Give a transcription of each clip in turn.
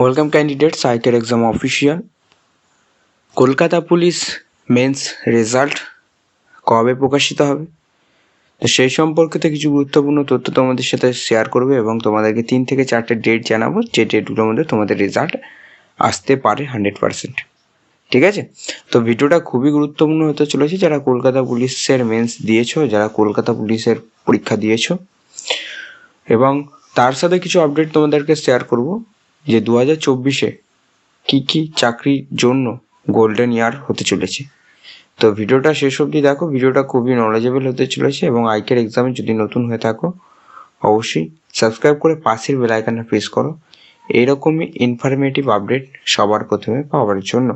Welcome candidates আইকের exam official Kolkata police mains result কবে প্রকাশিত হবে? তো সেই সম্পর্কিত কিছু গুরুত্বপূর্ণ তথ্য তোমাদের সাথে শেয়ার করবে এবং তোমাদেরকে তিন থেকে চারটে ডেট জানাব, যে ডেটগুলোর মধ্যে তোমাদের রেজাল্ট আসতে পারে হান্ড্রেড পার্সেন্ট ঠিক আছে? তো ভিডিওটা খুবই গুরুত্বপূর্ণ হতে চলেছে। যারা কলকাতা পুলিশের মেন্স দিয়েছ, যারা কলকাতা পুলিশের পরীক্ষা দিয়েছ, এবং তার সাথে কিছু আপডেট তোমাদেরকে শেয়ার করব। যে দু হাজার চব্বিশে কী কী চাকরির জন্য গোল্ডেন ইয়ার হতে চলেছে। তো ভিডিওটা শেষ অবধি দেখো, ভিডিওটা খুবই নলেজেবল হতে চলেছে এবং আইকের এক্সামে যদি নতুন হয়ে থাকো, অবশ্যই সাবস্ক্রাইব করে পাশের বেল আইকনটা প্রেস করো। এইরকমই ইনফরমেটিভ আপডেট সবার প্রথমে পাওয়ার জন্য।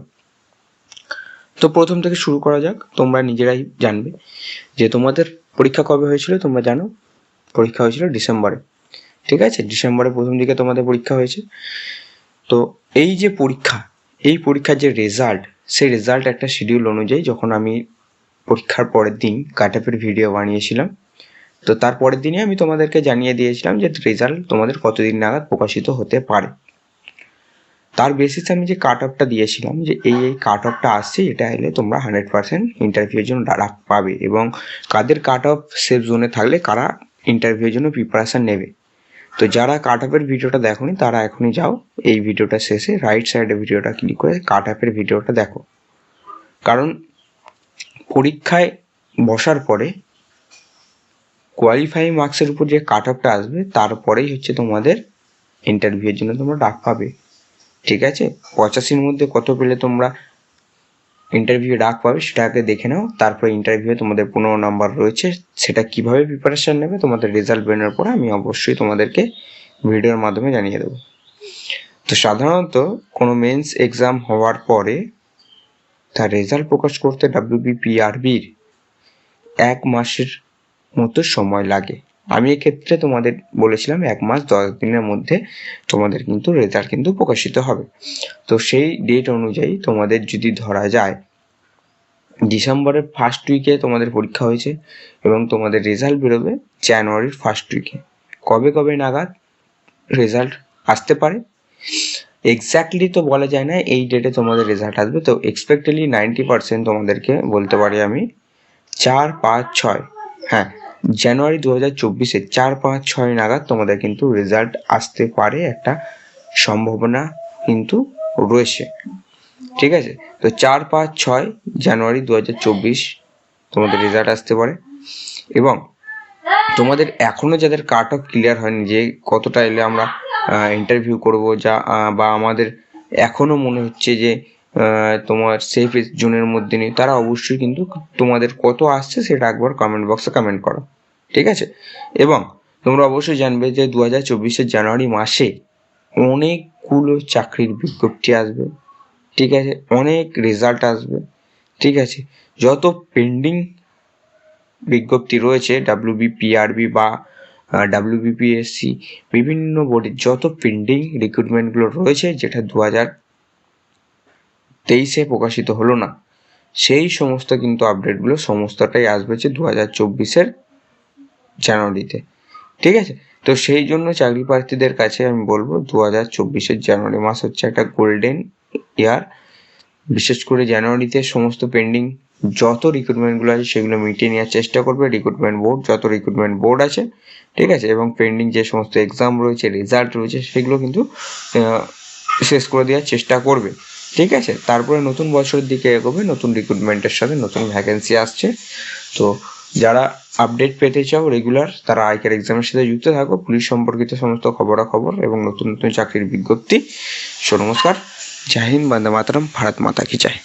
তো প্রথম থেকে শুরু করা যাক, তোমরা নিজেরাই জানবে যে তোমাদের পরীক্ষা কবে হয়েছিল, তোমরা জানো? পরীক্ষা হয়েছিল ডিসেম্বরে। ঠিক আছে? ডিসেম্বরের প্রথম দিকে তোমাদের পরীক্ষা হয়েছে। তো এই যে পরীক্ষা, এই পরীক্ষার যে রেজাল্ট সেই রেজাল্ট একটা শিডিউল অনুযায়ী যখন আমি পরীক্ষার পরের দিন কাটাপের ভিডিও বানিয়েছিলাম, তো তার পরের দিনই আমি তোমাদেরকে জানিয়ে দিয়েছিলাম যে রেজাল্ট তোমাদের কতদিন নাগাদ প্রকাশিত হতে পারে। তার বেসিসে আমি যে কাট অফটা দিয়েছিলাম, যে এই এই কাট অফটা আসছে, এটা এলে তোমরা হান্ড্রেড পার্সেন্ট ইন্টারভিউর জন্য ডাক পাবে এবং কাদের কাট অফ সেফ জোনে থাকলে কারা ইন্টারভিউর জন্য প্রিপারেশান নেবে। তো যারা কাট আপের ভিডিওটা দেখোনি, তারা এখনই যাও, এই ভিডিওটা শেষে রাইট সাইডে ভিডিওটা ক্লিক করে কাট আপের ভিডিওটা দেখো। কারণ পরীক্ষায় বসার পরে কোয়ালিফাই মার্কসের উপর যে কাট আপটা আসবে, তারপরেই হচ্ছে তোমাদের ইন্টারভিউয়ের জন্য তোমরা ডাক পাবে। ঠিক আছে? পঁচাশির মধ্যে কত পেলে তোমরা? ইন্টারভিউ ডাক পাবে সেটা আগে দেখে নাও। তারপরে ইন্টারভিউ তোমাদের পনেরো নাম্বার রয়েছে, সেটা কীভাবে প্রিপারেশন নেবে, তোমাদের রেজাল্ট বেরোনোর পরে আমি অবশ্যই তোমাদেরকে ভিডিওর মাধ্যমে জানিয়ে দেবো। তো সাধারণত কোনো মেন্স এক্সাম হওয়ার পরে তার রেজাল্ট প্রকাশ করতে ডাব্লিউবিপিআরবির এক মাসের মতো সময় লাগে। আমি এক্ষেত্রে তোমাদের বলেছিলাম এক মাস দশ দিনের মধ্যে তোমাদের কিন্তু রেজাল্ট কিন্তু প্রকাশিত হবে। তো সেই ডেট অনুযায়ী তোমাদের যদি ধরা যায়, ডিসেম্বরের ফার্স্ট উইকে তোমাদের পরীক্ষা হয়েছে এবং তোমাদের রেজাল্ট বেরোবে জানুয়ারির ফার্স্ট উইকে কবে কবে নাগাদ রেজাল্ট আসতে পারে? এক্স্যাক্টলি তো বলা যায় না, এই ডেটে তোমাদের রেজাল্ট আসবে। তো এক্সপেক্টেডলি নাইনটি পার্সেন্ট তোমাদেরকে বলতে পারি আমি, চার, পাঁচ, ছয় হ্যাঁ জানুয়ারি দু হাজার চব্বিশে চার পাঁচ ছয় নাগাদ তোমাদের কিন্তু রেজাল্ট আসতে পারে একটা সম্ভাবনা কিন্তু রয়েছে। ঠিক আছে? তো চার পাঁচ ছয় জানুয়ারি দু হাজার চব্বিশ তোমাদের রেজাল্ট আসতে পারে। এবং তোমাদের এখনও যাদের কাট অফ ক্লিয়ার হয়নি, যে কতটা এলে আমরা ইন্টারভিউ করব, যা বা আমাদের এখনও মনে হচ্ছে যে তোমার সেফ জোনের মধ্যে নেই। তারা অবশ্যই কিন্তু তোমাদের কত আসছে সেটা একবার কমেন্ট বক্সে কমেন্ট করো। ঠিক আছে? এবং তোমরা অবশ্যই জানবে যে দু হাজার চব্বিশের জানুয়ারি মাসে অনেকগুলো চাকরির বিজ্ঞপ্তি আসবে। ঠিক আছে? অনেক রেজাল্ট আসবে। ঠিক আছে? যত পেন্ডিং বিজ্ঞপ্তি রয়েছে ডাব্লিউবিপিআরবি বা ডাব্লিউবিপিএসসি বিভিন্ন বোর্ডের যত পেন্ডিং রিক্রুটমেন্টগুলো রয়েছে, যেটা দু হাজার তেইশে প্রকাশিত হলো না। সেই সমস্ত কিন্তু আপডেটগুলো সমস্তটাই আসবে দু হাজার চব্বিশের জানুয়ারিতে। ঠিক আছে? তো সেই জন্য চাকরি প্রার্থীদের কাছে আমি বলব দু হাজার চব্বিশের জানুয়ারি মাস হচ্ছে একটা গোল্ডেন ইয়ার বিশেষ করে জানুয়ারিতে সমস্ত পেন্ডিং যত রিক্রুটমেন্টগুলো আছে সেগুলো মিটিয়ে নেওয়ার চেষ্টা করবে। রিক্রুটমেন্ট বোর্ড যত রিক্রুটমেন্ট বোর্ড আছে, ঠিক আছে? এবং পেন্ডিং যে সমস্ত এক্সাম রয়েছে রেজাল্ট রয়েছে, সেগুলো কিন্তু শেষ করে দেওয়ার চেষ্টা করবে। ঠিক আছে? তারপরে নতুন বছরের দিকে এগোবে, নতুন রিক্রুটমেন্টের সাথে নতুন ভ্যাকেন্সি আসছে। তো যারা আপডেট পেতে চাও রেগুলার তারা আইকার এক্সামের সাথে যুক্ত থাকো। পুলিশ সম্পর্কিত সমস্ত খবরাখবর এবং নতুন নতুন চাকরির বিজ্ঞপ্তি। সো নমস্কার। জয় হিন্দ, বন্দে মাতরম। ভারত মাতা কি চায়